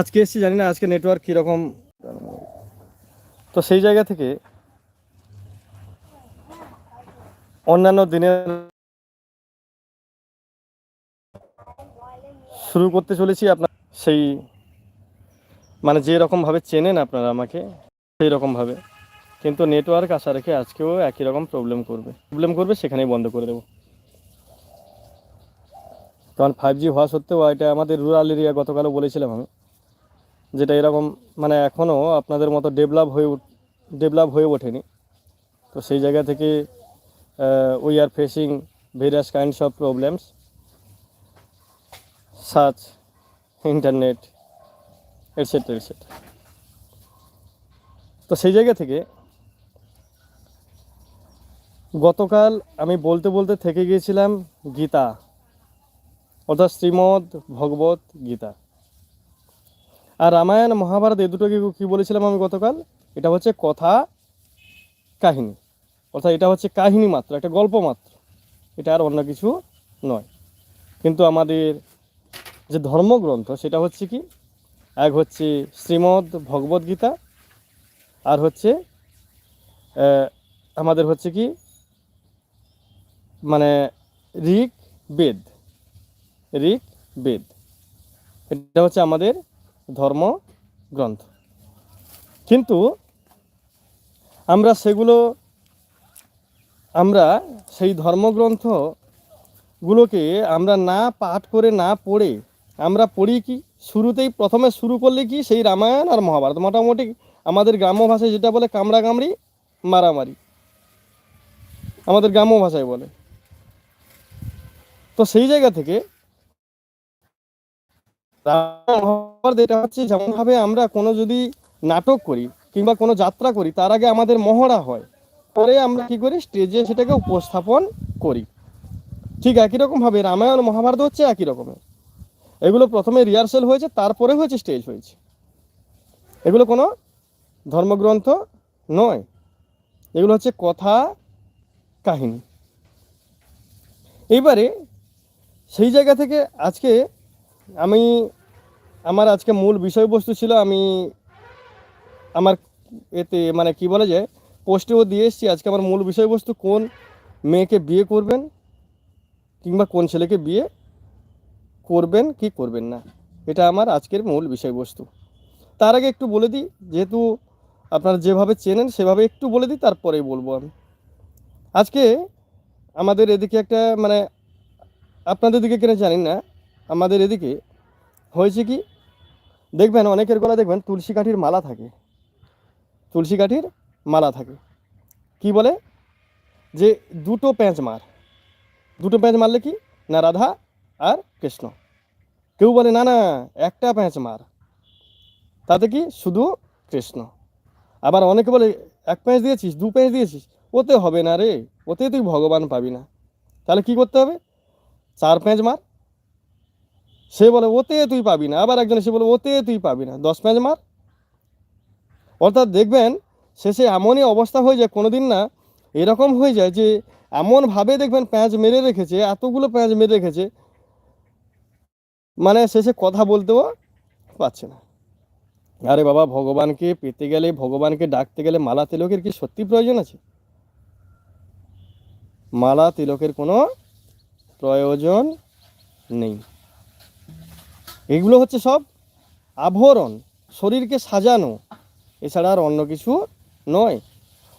আজকে এসেছি, জানি না আজকে নেটওয়ার্ক কীরকম। তো সেই জায়গা থেকে অন্যান্য দিনের শুরু করতে চলেছি আপনার সেই মানে যে রকমভাবে চেনেন আপনারা আমাকে, সেই রকমভাবে কিন্তু নেটওয়ার্ক আশা রেখে আজকেও একই রকম প্রবলেম করবে। প্রবলেম করবে, সেখানেই বন্ধ করে দেবো। কারণ ফাইভ জি হওয়া সত্ত্বেও এটা আমাদের রুরাল এরিয়া গতকালও বলেছিলাম আমি। যেটা এরকম মানে এখনও আপনাদের মতো ডেভেলপ হয়ে ডেভেলপ হয়ে ওঠেনি। তো সেই জায়গা থেকে we are facing various kinds of problems search internet etcetera etcetera তো সেই জায়গা থেকে, গতকাল আমি বলতে বলতে থেকে গিয়েছিলাম গীতা, অর্থাৎ শ্রীমদ্ ভগবত গীতা। আর রামায়ণ মহাভারত এ দুটোকে কী বলেছিলাম আমি গতকাল? এটা হচ্ছে কথা, কাহিনী। অর্থাৎ এটা হচ্ছে কাহিনী মাত্র, একটা গল্প মাত্র। এটা আর অন্য কিছু নয়। কিন্তু আমাদের যে ধর্মগ্রন্থ, সেটা হচ্ছে কি? এক হচ্ছে শ্রীমদ্ ভগবদ গীতা, আর হচ্ছে আমাদের হচ্ছে কি? মানে ঋক বেদ ঋক বেদ এটা হচ্ছে আমাদের ধর্মগ্রন্থ কিন্তু আমরা সেগুলো, আমরা সেই ধর্মগ্রন্থগুলোকে আমরা না পাঠ করে না পড়ে আমরা পড়ি কি? শুরুতেই প্রথমে শুরু করলে কি? সেই রামায়ণ আর মহাভারত। মোটামুটি আমাদের গ্রাম্য ভাষায় যেটা বলে কামড়া কামড়ি মারামারি। আমাদের গ্রাম্য ভাষায় বলে। তো সেই জায়গা থেকে এটা হচ্ছে, যেমনভাবে আমরা কোনো যদি নাটক করি কিংবা কোনো যাত্রা করি, তার আগে আমাদের মহড়া হয়। পরে আমরা কি করি, স্টেজে সেটাকে উপস্থাপন করি। ঠিক একই রকমভাবে রামায়ণ, মহাভারত হচ্ছে একই রকমের। এগুলো প্রথমে রিহার্সেল হয়েছে, তারপরে হয়েছে স্টেজ হয়েছে। এগুলো কোনো ধর্মগ্রন্থ নয়। এগুলো হচ্ছে কথা, কাহিনী। এইবারে সেই জায়গা থেকে আজকে আমি, আমার আজকে মূল বিষয়বস্তু ছিল আমি আমার এতে মানে কি বলা যায় পোস্টেও দিয়ে এসেছি, আজকে আমার মূল বিষয়বস্তু কোন মেয়েকে বিয়ে করবেন কিংবা কোন ছেলেকে বিয়ে করবেন, কি করবেন না, এটা আমার আজকের মূল বিষয়বস্তু। তার আগে একটু বলে দিই, যেহেতু আপনারা যেভাবে চেনেন সেভাবে একটু বলে দিই তারপরেই বলব আমি। আজকে আমাদের এদিকে একটা মানে আপনাদের দিকে কিনা জানি না আমাদের এদিকে হয়েছে কি? দেখবেন অনেকের গলা দেখবেন তুলসী কাঠির মালা থাকে। তুলসী কাঠির মালা থাকে। কি বলে? যে দুটো প্যাঁচ মার। দুটো প্যাঁচ মারলে কি? না রাধা আর কৃষ্ণ। কেউ বলে, না না, একটা প্যাঁচ মার। তাতে কি? শুধু কৃষ্ণ। আবার অনেকে বলে, এক প্যাঁচ দিয়েছিস, দু প্যাঁচ দিয়েছিস, ওতে হবে না রে, ওতে তুই ভগবান পাবি না। তাহলে কি করতে হবে? চার প্যাঁচ মার সে বলে, ওতে তুই পাবি না। আবার একজন এসে বলে, ওতে তুই পাবি না। দশ প্যাঁচ মার। অর্থাৎ দেখবেন, শেষে এমনই অবস্থা হয়ে যায় কোনো দিন না এরকম হয়ে যায় যে, এমনভাবে দেখবেন প্যাঁচ মেরে রেখেছে, এতগুলো প্যাঁচ মেরে রেখেছে মানে শেষে কথা বলতেও পারছে না। আরে বাবা, ভগবানকে পেতে গেলে, ভগবানকে ডাকতে গেলে মালা তিলকের কি সত্যি প্রয়োজন আছে? মালা তিলকের কোনো প্রয়োজন নেই। এগুলো হচ্ছে সব আভরণ, শরীরকে সাজানো। এছাড়া আর অন্য কিছু নয়।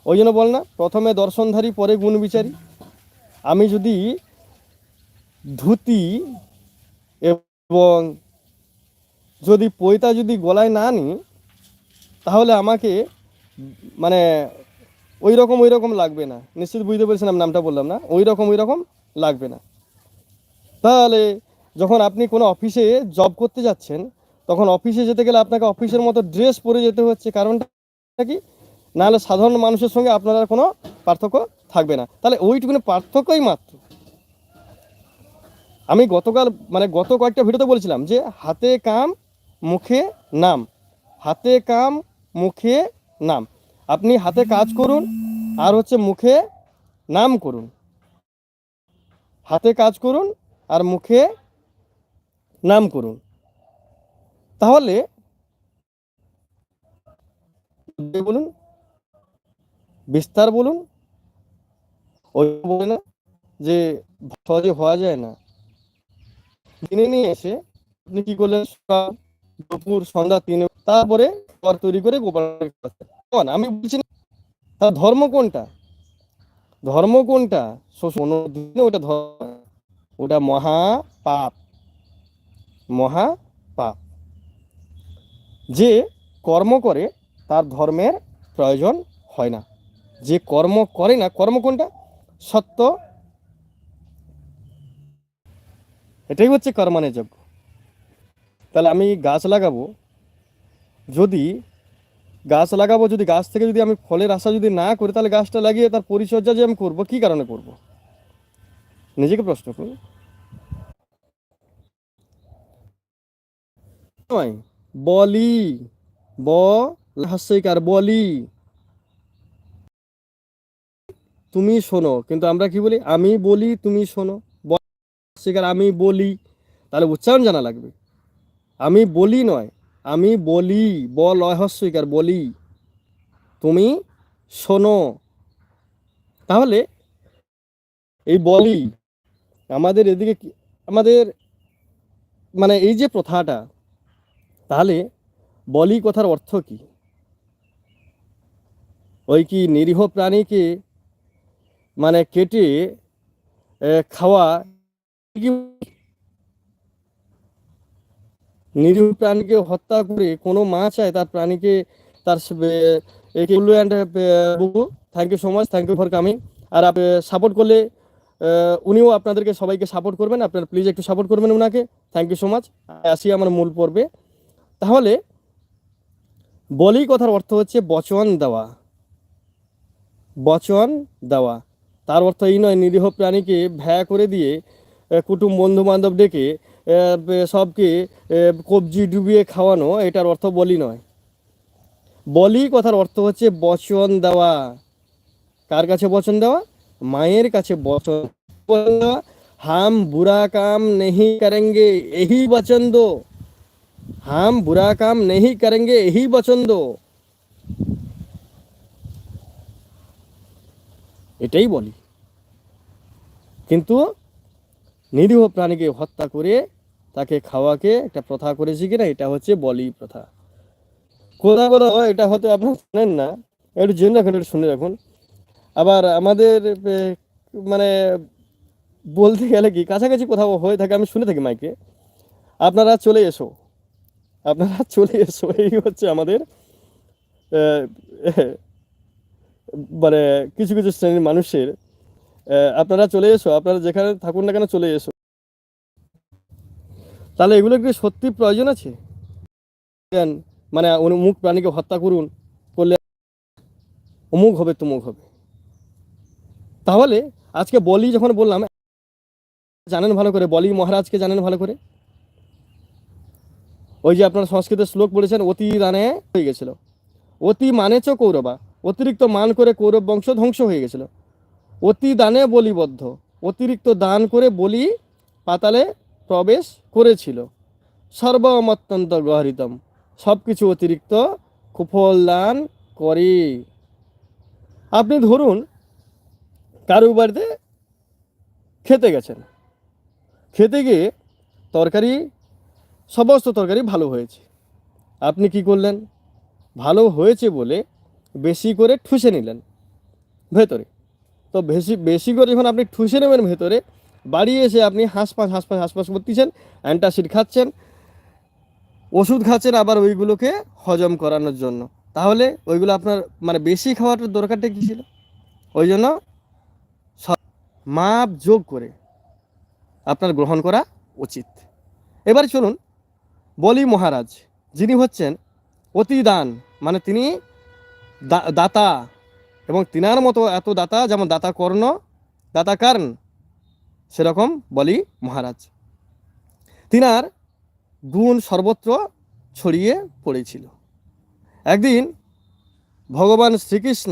ওই জন্য বল না, প্রথমে দর্শনধারী, পরে গুণ বিচারি আমি যদি ধুতি এবং যদি পৈতা যদি গলায় না নিই তাহলে আমাকে মানে ওই রকম ওই রকম লাগবে না। নিশ্চিত বুঝতে পেরেছিলাম নামটা বললাম না? ওই রকম ওই রকম লাগবে না। তাহলে যখন আপনি কোনো অফিসে জব করতে যাচ্ছেন, তখন অফিসে যেতে গেলে আপনাকে অফিসের মতো ড্রেস পরে যেতে হচ্ছে। কারণটা কি? নাহলে সাধারণ মানুষের সঙ্গে আপনারা কোনো পার্থক্য থাকবে না। তাহলে ওইটুকুনি পার্থক্যই মাত্র। আমি গতকাল মানে গত কয়েকটা ভিডিওতে বলছিলাম যে হাতে কাম, মুখে নাম। হাতে কাম, মুখে নাম। আপনি হাতে কাজ করুন আর হচ্ছে মুখে নাম করুন। হাতে কাজ করুন আর মুখে নাম করুন। তাহলে বলুন, বিস্তার বলুন। ওই বলে না যে সহজে হওয়া যায় না। কিনে নিয়ে এসে আপনি কি করলেন? সকাল, দুপুর, সন্ধ্যা, তিন তারপরে ঘর তৈরি করে খাওয়াচ্ছেন। আমি বলছি তার ধর্ম কোনটা? ধর্ম কোনটা? ওটা ধর্ম, ওটা মহা পাপ। মহা পাপ যে কর্ম করে, তার ধর্মের প্রয়োজন হয় না। যে কর্ম করে না, কর্ম কোনটা? সত্য। এটাই হচ্ছে কর্মানের যোগ্য তাহলে আমি গাছ লাগাবো। যদি গাছ লাগাবো, যদি গাছ থেকে যদি আমি ফলের আশা যদি না করি, তাহলে গাছটা লাগিয়ে তার পরিচর্যা যে আমি করব, কি কারণে করব? নিজেকে প্রশ্ন করুন। নয়, বলি, ব হাস্যিকার বলি। তুমি শোনো, কিন্তু আমরা কি বলি? আমি বলি, তুমি শোনো। হাস্যিকার আমি বলি, তাহলে উচ্চারণ জানা লাগবে। আমি বলি নয়, আমি বলি, ব লয় হস্যিকার বলি। তুমি শোনো। তাহলে এই বলি, আমাদের এদিকে আমাদের মানে এই যে প্রথাটা তাহলে বলি কথার অর্থ কি? ওই কি নিরীহ প্রাণীকে মানে কেটে খাওয়া নিরীহ প্রাণীকে হত্যা করে কোনো মা চায় তার প্রাণীকে, তার thank you so much thank you for coming আর আপনি সাপোর্ট করলে উনিও আপনাদেরকে সবাইকে সাপোর্ট করবেন। আপনারা প্লিজ একটু সাপোর্ট করবেন ওনাকে থ্যাংক ইউ সো মাচ আসি আমার মূল পর্বে। তাহলে বলি কথার অর্থ হচ্ছে বচন দেওয়া। বচন দেওয়া। তার অর্থ এই নয়, নিরীহ প্রাণীকে ভ্যা করে দিয়ে কুটুম বন্ধু বান্ধব ডেকে সবকে কবজি ডুবিয়ে খাওয়ানো, এটার অর্থ বলি নয়। বলি কথার অর্থ হচ্ছে বচন দেওয়া। কার কাছে বচন দেওয়া? মায়ের কাছে বচন দেওয়া। হাম বুরা কাম নেহি করেঙ্গে, এহি বচন দো। হাম বুরা কাম নেহি করেঙ্গে এহি বচন দো এটাই বলি কিন্তু নিরীহ প্রাণীকে হত্যা করে তাকে খাওয়াকে একটা প্রথা করেছি কিনা এটা হচ্ছে বলি প্রথা কোথাও কোথাও এটা হয়তো আপনারা শোনেন না একটু জেনে রাখুন একটু শুনে রাখুন আবার আমাদের মানে বলতে গেলে কি কাছাকাছি কোথাও হয়ে থাকে আমি শুনে থাকি মাইকে আপনারা চলে এসো আপনারা চলে এসো, এই হচ্ছে আমাদের মানে কিছু কিছু শ্রেণির মানুষের আপনারা চলে এসো, আপনারা যেখানে থাকুন না কেন চলে এসো। তাহলে এগুলো কি সত্যি প্রয়োজন আছে? মানে অমুক প্রাণীকে হত্যা করুন, করলে অমুক হবে, তুমুক হবে। তাহলে আজকে বলি যখন বললাম, জানেন ভালো করে, বলি মহারাজকে জানেন ভালো করে? ওই যে আপনার সংস্কৃতের শ্লোক বলেছেন, অতি দানে হয়ে গেছিল। অতি মানেছ কৌরবা অতিরিক্ত মান করে কৌরব বংশ ধ্বংস হয়ে গেছিল। অতি দানে বলিবদ্ধ অতিরিক্ত দান করে বলি পাতালে প্রবেশ করেছিল। সর্বমত্যন্ত গহরিতম সব কিছু অতিরিক্ত কুফল দান করে। আপনি ধরুন কারও বাড়িতে খেতে গেছেন। খেতে গিয়ে তরকারি সমস্ত তরকারি ভালো হয়েছে। আপনি কি করলেন? ভালো হয়েছে বলে বেশি করে ঠুসে নিলেন। ভেতরে। তো বেশি বেশি করে যখন আপনি ঠুসে নেবেন ভেতরে, বাড়ি এসে আপনি হাঁসপাস হাঁসপাস হাঁসপাস করতেছেন, অ্যান্টাসিড খাচ্ছেন, ওষুধ খাচ্ছেন আবার ওইগুলোকে হজম করানোর জন্য। তাহলে ওইগুলো আপনার মানে বেশি খাওয়াটার দরকারটা কী ছিল? ওই জন্য মাপ যোগ করে আপনার গ্রহণ করা উচিত। এবার চলুন বলি মহারাজ, যিনি হচ্ছেন অতিদান মানে তিনি দাতা এবং তিনার মতো এত দাতা যেমন দাতা কর্ণ, দাতা কার্ণ, সেরকম বলি মহারাজ। তিনার গুণ সর্বত্র ছড়িয়ে পড়েছিল। একদিন ভগবান শ্রীকৃষ্ণ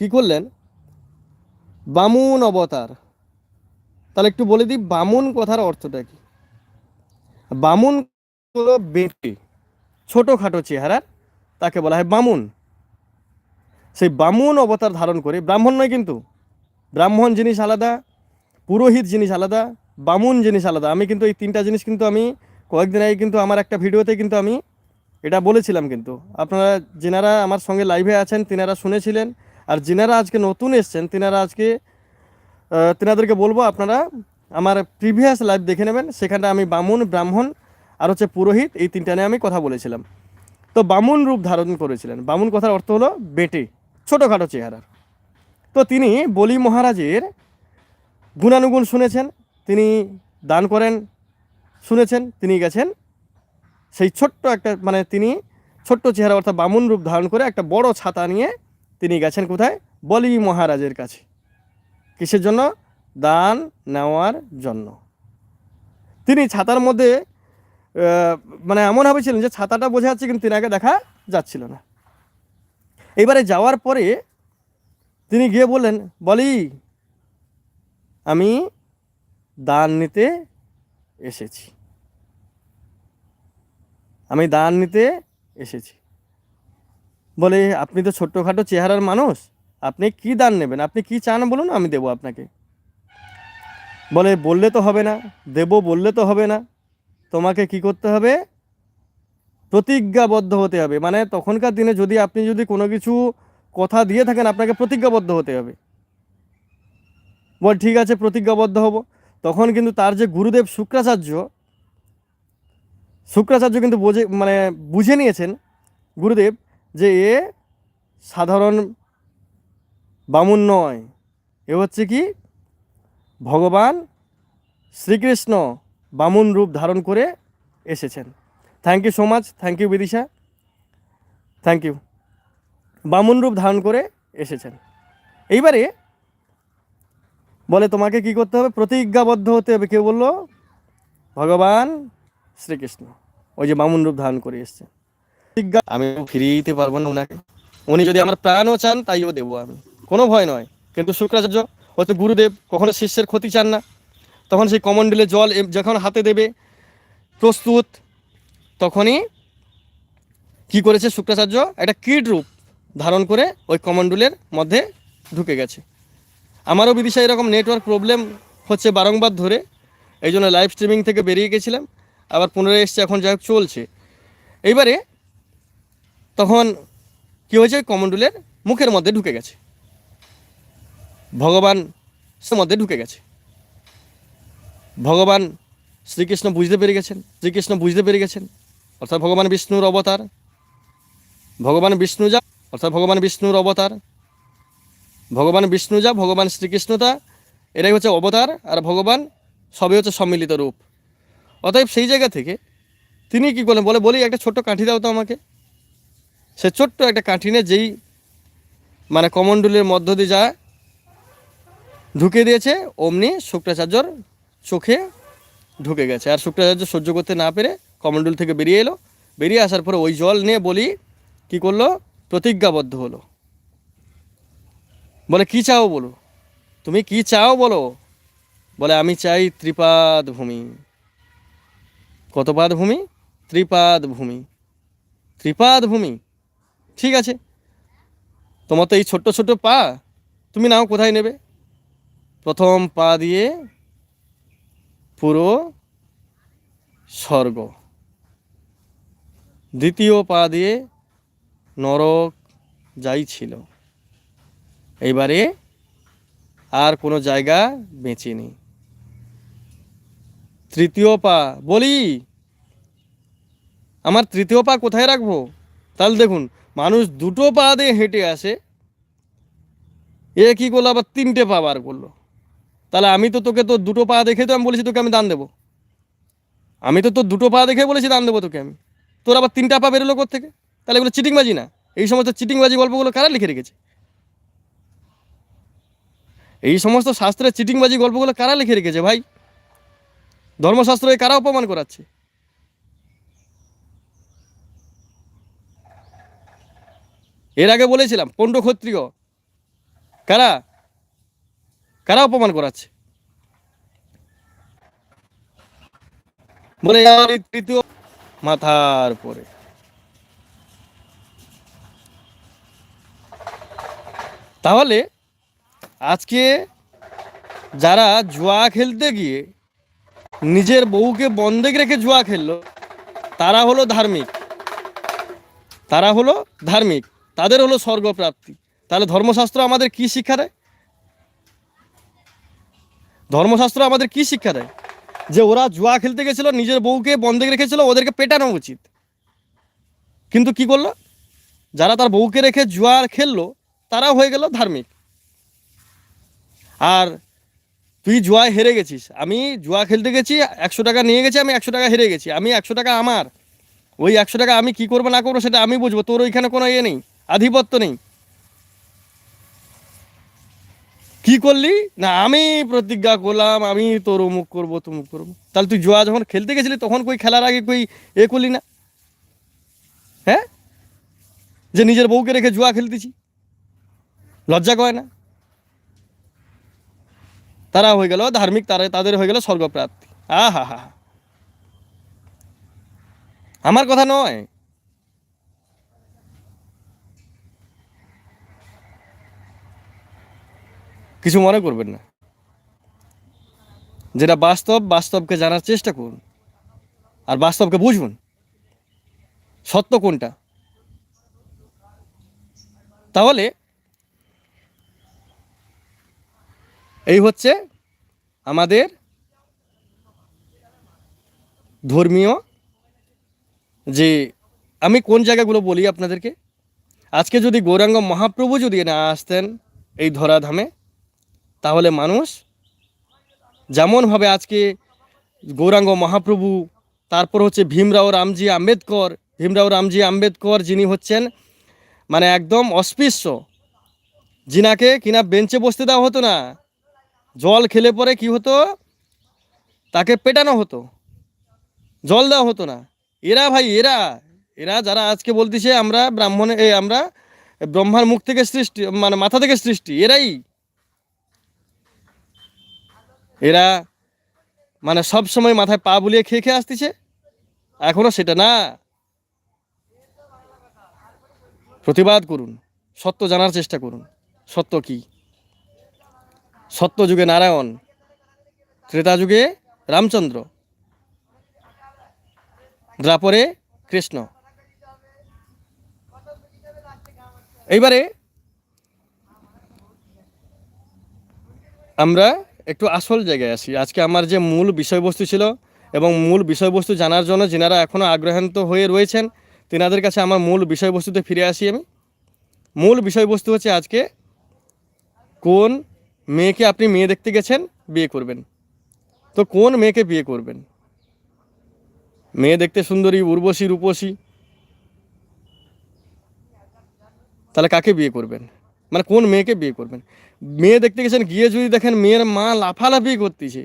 কি করলেন? বামুন অবতার, তাহলে একটু বলে দিই বামুন কথার অর্থটা কি? বামুন হলো ব্যক্তি ছোটোখাটো চেহারার, তাকে বলা হয় বামুন। সেই বামুন অবতার ধারণ করে ব্রাহ্মণ নয় কিন্তু, ব্রাহ্মণ জিনিস আলাদা, পুরোহিত জিনিস আলাদা, বামুন জিনিস আলাদা। আমি কিন্তু এই তিনটা জিনিস কিন্তু আমি কয়েকদিন আগে কিন্তু আমার একটা ভিডিওতে কিন্তু আমি এটা বলেছিলাম কিন্তু। আপনারা যেনারা আমার সঙ্গে লাইভে আছেন, তিনারা শুনেছিলেন, আর যিনারা আজকে নতুন এসছেন, তিনারা আজকে তিনাদেরকে বলব আপনারা আমার প্রিভিয়াস লাইভ দেখে নেবেন। সেখানটা আমি বামুন, ব্রাহ্মণ আর হচ্ছে পুরোহিত, এই তিনটা নিয়ে আমি কথা বলেছিলাম। তো বামুন রূপ ধারণ করেছিলেন। বামুন কথার অর্থ হলো বেটে, ছোটোখাটো চেহারার। তো তিনি বলি মহারাজের গুণানুগুণ শুনেছেন, তিনি দান করেন, শুনেছেন, তিনি গেছেন। সেই ছোট্ট একটা মানে তিনি ছোট্ট চেহারা অর্থাৎ বামুন রূপ ধারণ করে একটা বড় ছাতা নিয়ে তিনি গেছেন কোথায়? বলি মহারাজের কাছে। কিসের জন্য? দান নেওয়ার জন্য। তিনি ছাতার মধ্যে মানে এমনভাবে ছিলেন যে ছাতাটা বোঝা যাচ্ছে কিন্তু তিনাকে দেখা যাচ্ছিল না। এবারে যাওয়ার পরে তিনি গিয়ে বললেন, বলি, আমি দান নিতে এসেছি। আমি দান নিতে এসেছি। বলে, আপনি তো ছোট্টখাটো চেহারার মানুষ, আপনি কি দান নেবেন? আপনি কি চান বলুন, আমি দেবো আপনাকে। বলে, বললে তো হবে না, দেব বললে তো হবে না। তোমাকে কি করতে হবে? প্রতিজ্ঞাবদ্ধ হতে হবে। মানে তখনকার দিনে যদি আপনি যদি কোনো কিছু কথা দিয়ে থাকেন, আপনাকে প্রতিজ্ঞাবদ্ধ হতে হবে। বল, ঠিক আছে, প্রতিজ্ঞাবদ্ধ হব। তখন কিন্তু তার যে গুরুদেব শুক্রাচার্য শুক্রাচার্য কিন্তু বোঝে মানে বুঝে নিয়েছেন গুরুদেব যে এ সাধারণ বামুন নয়। এ হচ্ছে কি? ভগবান শ্রীকৃষ্ণ। বামুন রূপ ধারণ করে এসেছেন। Thank you so much thank you Bidisha. Thank you বামুন রূপ ধারণ করে এসেছেন। এইবারে বলে তোমাকে কি করতে হবে? প্রতিজ্ঞাবদ্ধ হতে হবে। কেউ বলল, ভগবান শ্রীকৃষ্ণ। ওই যে বামুন রূপ ধারণ করে এসছে প্রতিজ্ঞা আমি ফিরিয়ে দিতে পারব না ওনাকে। উনি যদি আমার প্রাণও চান, তাইও দেবো আমি। কোনো ভয় নয়। কিন্তু শুক্রাচার্য হয়তো গুরুদেব, কখনো শিষ্যের ক্ষতি চান না। তখন সেই কমণ্ডলে জল যখন হাতে দেবে প্রস্তুত, তখনই কি করেছে শুক্রাচার্য? একটা কীট রূপ ধারণ করে ওই কমণ্ডলের মধ্যে ঢুকে গেছে। আমারও বিদিশা এরকম নেটওয়ার্ক প্রবলেম হচ্ছে বারংবার ধরে। এই জন্য লাইভ স্ট্রিমিং থেকে বেরিয়ে গেছিলাম, আবার পুনরায় এসছে, এখন যাই চলছে। এইবারে তখন কি হয়েছে? কমণ্ডলের মুখের মধ্যে ঢুকে গেছে। ভগবান সে মধ্যে ঢুকে গেছে। ভগবান শ্রীকৃষ্ণ বুঝতে পেরে গেছেন, শ্রীকৃষ্ণ বুঝতে পেরে গেছেন। অর্থাৎ ভগবান বিষ্ণুর অবতার। ভগবান বিষ্ণু যা, অর্থাৎ ভগবান বিষ্ণুর অবতার। ভগবান বিষ্ণু যা, ভগবান শ্রীকৃষ্ণতা এটাই হচ্ছে অবতার আর ভগবান সবই হচ্ছে সম্মিলিত রূপ। অতএব সেই জায়গা থেকে তিনি কি করলেন? বলে, বলি, একটা ছোট্ট কাঠি দাও তো আমাকে। সে ছোট্ট একটা কাঠি নিয়ে যেই মানে কমণ্ডলের মধ্য দিয়ে যা ঢুকে দিয়েছে, অমনি শুক্রাচার্যর চোখে ঢুকে গেছে। আর শুক্রাচার্য সহ্য করতে না পেরে কমণ্ডল থেকে বেরিয়ে এলো। বেরিয়ে আসার পরে ওই জল নিয়ে বলি, কি করল? প্রতিজ্ঞাবদ্ধ হলো। বলে, কি চাও বলো? তুমি কি চাও বলো? বলে, আমি চাই ত্রিপাদ ভূমি। কত পাদ ভূমি? ত্রিপাদ ভূমি। ত্রিপাদ ভূমি? ঠিক আছে। তোমার তো এই ছোট্ট ছোট্ট পা, তুমি নাও কোথায় নেবে? প্রথম পা দিয়ে পুরো স্বর্গ। দ্বিতীয় পা দিয়ে নরক যাই ছিল এইবারে আর কোনো জায়গা বেঁচে তৃতীয় পা, বলি, আমার তৃতীয় পা কোথায় রাখব? তাহলে দেখুন, মানুষ দুটো পা দিয়ে হেঁটে আসে, এ কী করল? আবার তিনটে পা বার করল। তাহলে আমি তো তোকে তো দুটো পা দেখে তো আমি বলেছি তোকে আমি দান দেবো। আমি তো তোর দুটো পা দেখে বলেছি দান দেবো তোকে আমি। তোর আবার তিনটা পা বেরোলো থেকে তাহলে এগুলো চিটিংবাজি না? এই সমস্ত চিটিংবাজি গল্পগুলো কারা লিখে রেখেছে? এই সমস্ত শাস্ত্রের চিটিংবাজি গল্পগুলো কারা লিখে রেখেছে ভাই? ধর্মশাস্ত্র এ কারা অপমান করাচ্ছে? এর আগে বলেছিলাম পণ্ড ক্ষত্রিয় কারা? কারা অপমান করাচ্ছে? বলে মাথার পরে তাহলে আজকে যারা জুয়া খেলতে গিয়ে নিজের বউকে বন্ধক রেখে জুয়া খেললো, তারা হলো ধার্মিক। তারা হলো ধার্মিক। তাদের হলো স্বর্গপ্রাপ্তি। তাহলে ধর্মশাস্ত্র আমাদের কি শিক্ষা দেয়? ধর্মশাস্ত্র আমাদের কি শিক্ষা দেয়? যে ওরা জুয়া খেলতে গেছিল, নিজের বউকে বন্ধক রেখেছিল, ওদেরকে পেটানো উচিত। কিন্তু কি করল? যারা তার বউকে রেখে জুয়া খেললো তারা হয়ে গেল ধার্মিক। আর তুই জুয়ায় হেরে গেছিস। আমি জুয়া খেলতে গেছি, একশো টাকা নিয়ে গেছি, আমি একশো টাকা হেরে গেছি। আমি একশো টাকা আমার। ওই একশো টাকা আমি কি করব, না করব, সেটা আমি বুঝব। তোর ওইখানে কোনো ইয়ে নেই, আধিপত্য নেই। কি করলি? না, আমি প্রতিজ্ঞা করলাম, আমি তোর অমুক করব, তমুক করব। তাহলে তুই জুয়া যখন খেলতে গেছিলি, তখন কই খেলার আগে কই এ করলি না? হ্যাঁ? যে নিজের বউকে রেখে জুয়া খেলতেছি। লজ্জা করে না? তারা হয়ে গেল ধার্মিক, তারা, তাদের হয়ে গেল স্বর্গপ্রাপ্তি। আ হা হা। আমার কথা নয়। কিছু মনে করবেন না। যেটা বাস্তব, বাস্তবকে জানার চেষ্টা করুন। আর বাস্তবকে বুঝুন, সত্য কোনটা। তাহলে এই হচ্ছে আমাদের ধর্মীয় যে, আমি কোন জায়গাগুলো বলি আপনাদেরকে? আজকে যদি গৌরাঙ্গ মহাপ্রভু যদি না আসতেন এই ধরাধামে তাহলে মানুষ যেমনভাবে আজকে গৌরাঙ্গ মহাপ্রভু, তারপর হচ্ছে ভীমরাও রামজি আম্বেদকর, ভীমরাও রামজি আম্বেদকর যিনি হচ্ছেন মানে একদম অস্পৃশ্য। যিনাকে কিনা বেঞ্চে বসতে দেওয়া হতো না, জল খেলে পরে কি হতো? তাকে পেটানো হতো, জল দেওয়া হতো না। এরা ভাই, এরা এরা যারা আজকে বলতেছে, আমরা ব্রাহ্মণে আমরা ব্রহ্মার মুখ থেকে সৃষ্টি মানে মাথা থেকে সৃষ্টি, এরাই। এরা মানে সব সময় মাথায় পা বুলিয়ে খেয়ে খেয়ে আসতেছে। এখনও সেটা না। প্রতিবাদ করুন। সত্য জানার চেষ্টা করুন। সত্য কি? সত্য যুগে নারায়ণ, ত্রেতা যুগে রামচন্দ্র, দ্রাপরে কৃষ্ণ। এইবারে আমরা একটু আসল জায়গায় আসি। আজকে আমার যে মূল বিষয়বস্তু ছিল এবং মূল বিষয়বস্তু জানার জন্য যেনারা এখনও আগ্রহান্ত হয়ে রয়েছেন, তেনাদের কাছে আমার মূল বিষয়বস্তুতে ফিরে আসি আমি। মূল বিষয়বস্তু হচ্ছে আজকে কোন মেয়েকে আপনি মেয়ে দেখতে গেছেন, বিয়ে করবেন। তো কোন মেয়েকে বিয়ে করবেন? মেয়ে দেখতে সুন্দরী, উর্বশী, রূপসী। তাহলে কাকে বিয়ে করবেন? মানে কোন মেয়েকে বিয়ে করবেন? মেয়ে দেখতে গেছেন, গিয়ে যদি দেখেন মেয়ের মা লাফালাফি করতেছে।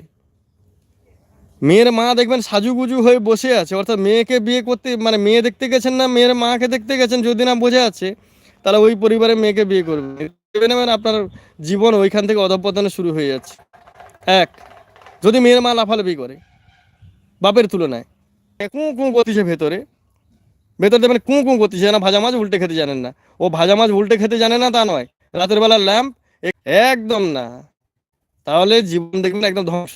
মেয়ের মা দেখবেন সাজুগুজু হয়ে বসে আছে, অর্থাৎ মেয়েকে বিয়ে করতে মানে মেয়ে দেখতে গেছেন না, মেয়ের মাকে দেখতে গেছেন, যদি না বোঝা আছে তাহলে ওই পরিবারের মেয়েকে বিয়ে করবেন। মানে আপনার জীবন ওইখান থেকে অধপতনে শুরু হয়ে যাচ্ছে। এক, যদি মেয়ের মা লাফালাফি করে, বাপের তুলনায় কুঁ কুঁ করতেছে ভেতরে ভেতরে দেখবেন কুঁ কুঁ করতেছে না ভাজা মাছ উল্টে খেতে জানেন না। ও ভাজা মাছ উল্টে খেতে জানে না তা নয়। রাতের বেলা ল্যাম্প, একদম না। তাহলে জীবন দেখবেন একদম ধ্বংস।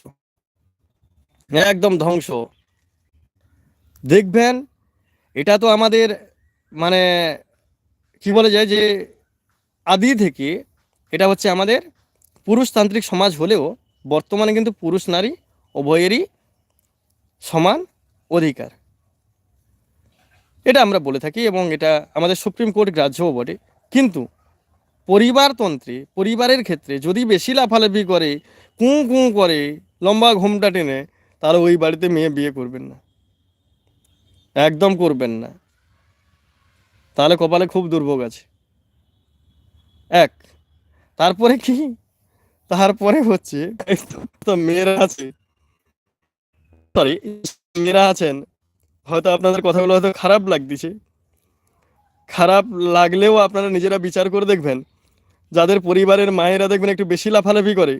একদম ধ্বংস। দেখবেন, এটা তো আমাদের মানে কি বলা যায় যে, আদি থেকে এটা হচ্ছে আমাদের পুরুষতান্ত্রিক সমাজ হলেও বর্তমানে কিন্তু পুরুষ নারী উভয়েরই সমান অধিকার। এটা আমরা বলে থাকি এবং এটা আমাদের সুপ্রিম কোর্ট গ্রাহ্যও বটে কিন্তু পরিবারতন্ত্রে, পরিবারের ক্ষেত্রে যদি বেশি লাফালাফি করে, কুঁ কুঁ করে লম্বা ঘোমটা টেনে, তাহলে ওই বাড়িতে মেয়ে বিয়ে করবেন না। একদম করবেন না। তাহলে কপালে খুব দুর্ভোগ আছে। এক, তারপরে কি? তারপরে হচ্ছে, তো মেয়েরা আছে। সরি মেয়েরা আছেন। হয়তো আপনাদের কথাগুলো হয়তো খারাপ লাগতেছে। খারাপ লাগলেও আপনারা নিজেরা বিচার করে দেখবেন। যাদের পরিবারের মায়েরা দেখবেন একটু বেশি লাফালাফি করে,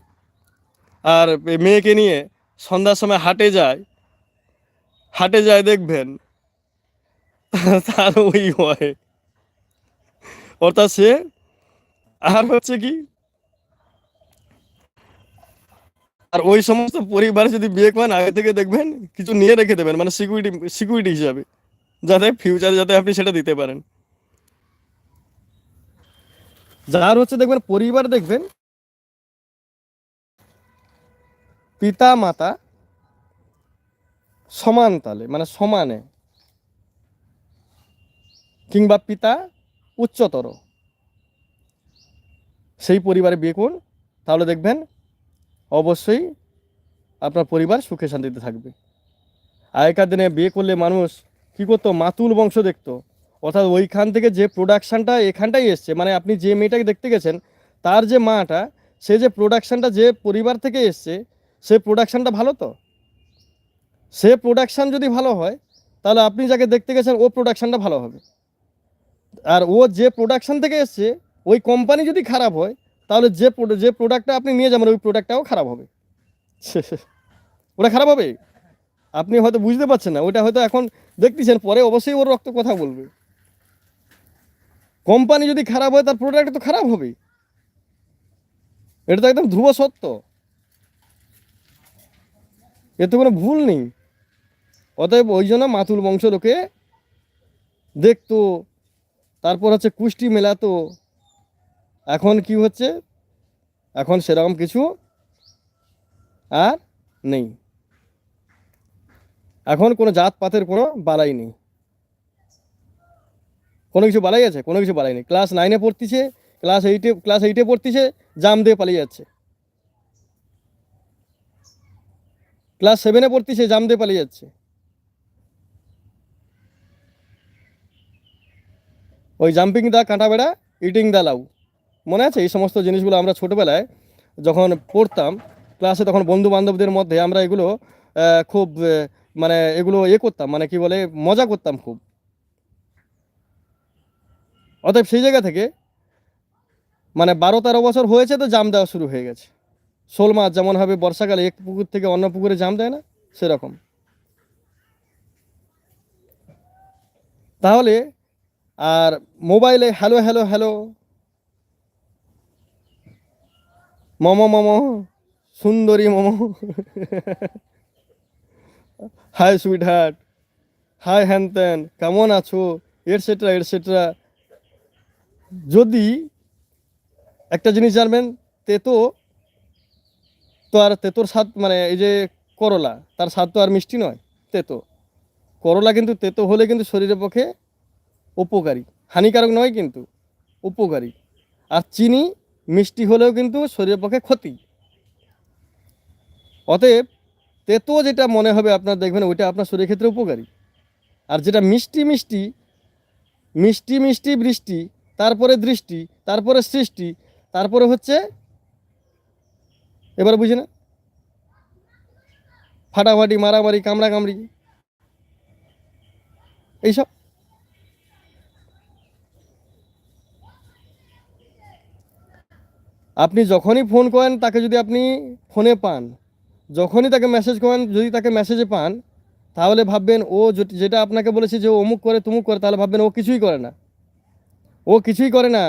আর মেয়েকে নিয়ে সন্ধ্যার সময় হাটে যায় হাটে যায় দেখবেন, তার ওই হয় অর্থাৎ সে, আর হচ্ছে কি, আর ওই সমস্ত পরিবার যদি বিয়ে করেন, আগে থেকে দেখবেন কিছু নিয়ে রেখে দেবেন মানে সিকিউরিটি সিকিউরিটি হিসাবে, যাতে ফিউচারে যাতে আপনি সেটা দিতে পারেন। যার হচ্ছে দেখবেন পরিবার দেখবেন পিতা মাতা সমান তালে মানে সমানে। কিংবা পিতা উচ্চতর। সেই পরিবারে বিয়ে করুন, তাহলে দেখবেন অবশ্যই আপনার পরিবার সুখে শান্তিতে থাকবে। আগেকার দিনে বিয়ে করলে মানুষ কী করতো? মাতুল বংশ দেখতো। অর্থাৎ ওইখান থেকে যে প্রোডাকশানটা এখানটাই এসছে মানে আপনি যে মেয়েটাকে দেখতে গেছেন, তার যে মাটা, সে যে প্রোডাকশানটা যে পরিবার থেকে এসছে, সে প্রোডাকশানটা ভালো তো? সে প্রোডাকশান যদি ভালো হয়, তাহলে আপনি যাকে দেখতে গেছেন, ও প্রোডাকশানটা ভালো হবে। আর ও যে প্রোডাকশান থেকে এসছে, ওই কোম্পানি যদি খারাপ হয়, তাহলে যে যে প্রোডাক্টটা আপনি নিয়ে যাবেন, ওই প্রোডাক্টটাও খারাপ হবে। ওটা খারাপ হবে? আপনি হয়তো বুঝতে পারছেন না ওটা হয়তো এখন দেখতেছেন, পরে অবশ্যই ওর রক্ত কথা বলবে। কোম্পানি যদি খারাপ হয়, তার প্রোডাক্ট তো খারাপ হবে এটা তো একদম ধ্রুব সত্য। এতে কোনো ভুল নেই। অতএব ওই জন্য মাতুল বংশ লোকে দেখতো, তারপর হচ্ছে কুষ্টি মেলাতো। এখন কি হচ্ছে? এখন সেরকম কিছু আর নেই। এখন কোনো জাতপাতের কোনো বালাই নেই। কোনো কিছু বালাই আছে? কোনো কিছু বালাই নেই ক্লাস নাইনে পড়তিছে ক্লাস এইটে ক্লাস এইটে পড়তিছে, জাম দিয়ে পালিয়ে যাচ্ছে। ক্লাস সেভেনে পড়তিছে, জাম দিয়ে পালিয়ে যাচ্ছে। ওই জাম্পিং দা, কাঁটা বেড়া ইটিং দা লাউ। মনে আছে? এই সমস্ত জিনিসগুলো আমরা ছোটোবেলায় যখন পড়তাম ক্লাসে তখন বন্ধু বান্ধবদের মধ্যে আমরা এগুলো খুব মানে এগুলো ইয়ে করতাম মানে কি বলে, মজা করতাম খুব। অতএব সেই জায়গা থেকে মানে বারো তেরো বছর হয়েছে তো জাম দেওয়া শুরু হয়ে গেছে। শোল মাছ যেমন হবে, বর্ষাকালে এক পুকুর থেকে অন্য পুকুরে জাম দেয় না, সেরকম। তাহলে আর মোবাইলে hello hello hello, mom mom, সুন্দরী মম, হাই সুইট হার্ট হাই হ্যান ত্যান কেমন আছো, এটসেট্রা এটসেট্রা যদি একটা জিনিস জানবেন, তেতো, তো আর তেতোর স্বাদ মানে এই যে করলা, তার স্বাদ তো আর মিষ্টি নয়, তেতো। করলা কিন্তু তেতো হলে কিন্তু শরীরের পক্ষে উপকারী, হানিকারক নয় কিন্তু উপকারী। আর চিনি মিষ্টি হলেও কিন্তু শরীরের পক্ষে ক্ষতি। অতএব তেতো যেটা মনে হবে আপনার দেখবেন, ওইটা আপনার শরীরের ক্ষেত্রে উপকারী। আর যেটা মিষ্টি মিষ্টি মিষ্টি মিষ্টি বৃষ্টি তারপরে দৃষ্টি, তারপরে সৃষ্টি, তারপরে হচ্ছে, এবার বুঝি না? ফাটাফাটি, মারামারি কামড়া কামড়ি এইসব। আপনি যখনই ফোন করেন, তাকে যদি আপনি ফোনে পান, যখনই তাকে মেসেজ করেন, যদি তাকে মেসেজে পান, তাহলে ভাববেন, ও যেটা আপনাকে বলেছে যে ও অমুক করে, তুমুক করে, তাহলে ভাববেন ও কিছুই করে না। ও কিছুই করে না।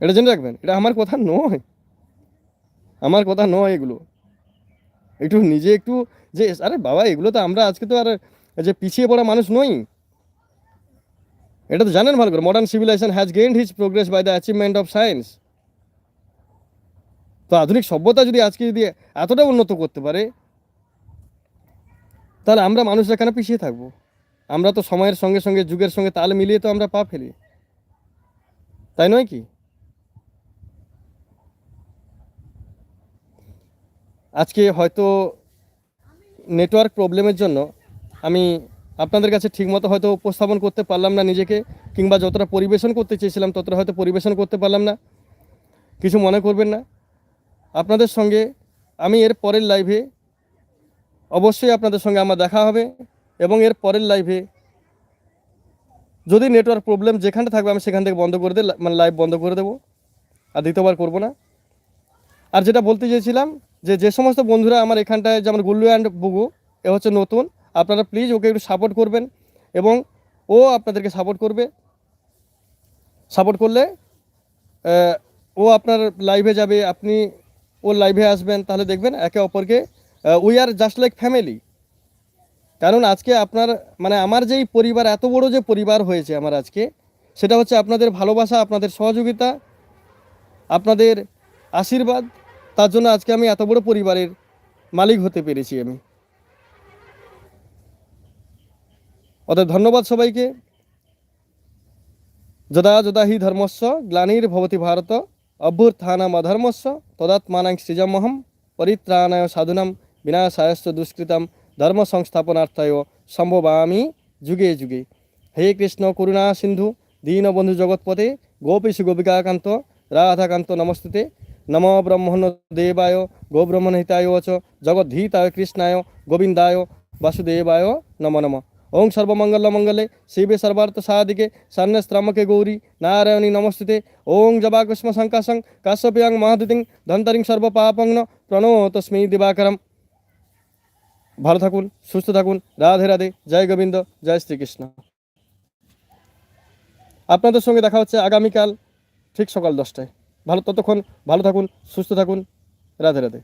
এটা জেনে রাখবেন, এটা আমার কথা নয়। আমার কথা নয় এগুলো। একটু নিজে একটু যে, আরে বাবা, এগুলো তো আমরা আজকে তো আর যে পিছিয়ে পড়া মানুষ নই। এটা তো জানেন ভালো করে modern civilisation has gained his progress by the achievement of science তো আধুনিক সভ্যতা যদি আজকে যদি এতটা উন্নত করতে পারে, তাহলে আমরা মানুষরা কেন পিছিয়ে থাকব? আমরা তো সময়ের সঙ্গে সঙ্গে, যুগের সঙ্গে তাল মিলিয়ে তো আমরা পা ফেলি। তাই নয় কি? আজকে হয়তো নেটওয়ার্ক প্রবলেমের জন্য আমি আপনাদের কাছে ঠিকমতো হয়তো উপস্থাপন করতে পারলাম না নিজেকে, কিংবা যতটা পরিবেশন করতে চেয়েছিলাম ততটা হয়তো পরিবেশন করতে পারলাম না। কিছু মনে করবেন না। আপনাদের সঙ্গে আমি এর পরের লাইভে অবশ্যই আপনাদের সঙ্গে আমার দেখা হবে। এবং এর পরের লাইভে যদি নেটওয়ার্ক প্রবলেম যেখানে থাকবে, আমি সেখান থেকে বন্ধ করে দিয়ে মানে লাইভ বন্ধ করে দেবো। আর দ্বিতীয়বার করব না। আর যেটা বলতে চেয়েছিলাম যে যে সমস্ত বন্ধুরা আমার এখানটায়, যেমন গুল্লু অ্যান্ড বুগু, এ হচ্ছে নতুন। আপনারা প্লিজ ওকে একটু সাপোর্ট করবেন এবং ও আপনাদেরকে সাপোর্ট করবে। সাপোর্ট করলে ও আপনার লাইভে যাবে, আপনি ওর লাইভে আসবেন। তাহলে দেখবেন একে অপরকে we are just like family কারণ আজকে আপনার মানে আমার যেই পরিবার, এত বড় যে পরিবার হয়েছে আমার আজকে, সেটা হচ্ছে আপনাদের ভালোবাসা, আপনাদের সহযোগিতা, আপনাদের আশীর্বাদ, তার জন্য আজকে আমি এত বড় পরিবারের মালিক হতে পেরেছি আমি। অতএব ধন্যবাদ সবাইকে। যদা যদা হি ধর্মস্ব, গ্লানির ভবতি ভারত অভ্যুত্থানাম অধর্মস্ব তদাত্মানাং সৃজমহম, পরিত্রাণায় সাধুনাম বিনাশায়স্ত দুষ্কৃতম। ধর্ম সংস্থাপনার্থায় সম্ভবামি যুগে যুগে। হে কৃষ্ণ করুণা সিন্ধু, দীনবন্ধু জগৎপতে গোপীশু গোপিকাকান্ত, রাধাকান্ত নমস্তুতে। নম ব্রহ্মণ দেবায়, গোব্রহ্মণ হিতায় চ জগদ্ধীতায় কৃষ্ণায়, গোবিন্দায় বাসুদেবায় নম নম। ওং সর্বমঙ্গল মঙ্গলে, শিবে সর্বার্থ সাধিকে, সন্ন্যস্ত্রমকে গৌরী, নারায়ণী নমস্তুতে। ওং জবাকুষ্ম শঙ্কাশং কাশ্যপ্যাং মহাদুতিং, ধন্তরিং সর্বপাপং প্রণতস্মি দিবাকরম। ভালো থাকুন, সুস্থ থাকুন। রাধে রাধে। জয় গোবিন্দ, জয় শ্রীকৃষ্ণ। আপনাদের সঙ্গে দেখা হচ্ছে আগামীকাল ঠিক সকাল দশটায়। ভালো ততক্ষণ ভালো থাকুন, সুস্থ থাকুন। রাধে রাধে।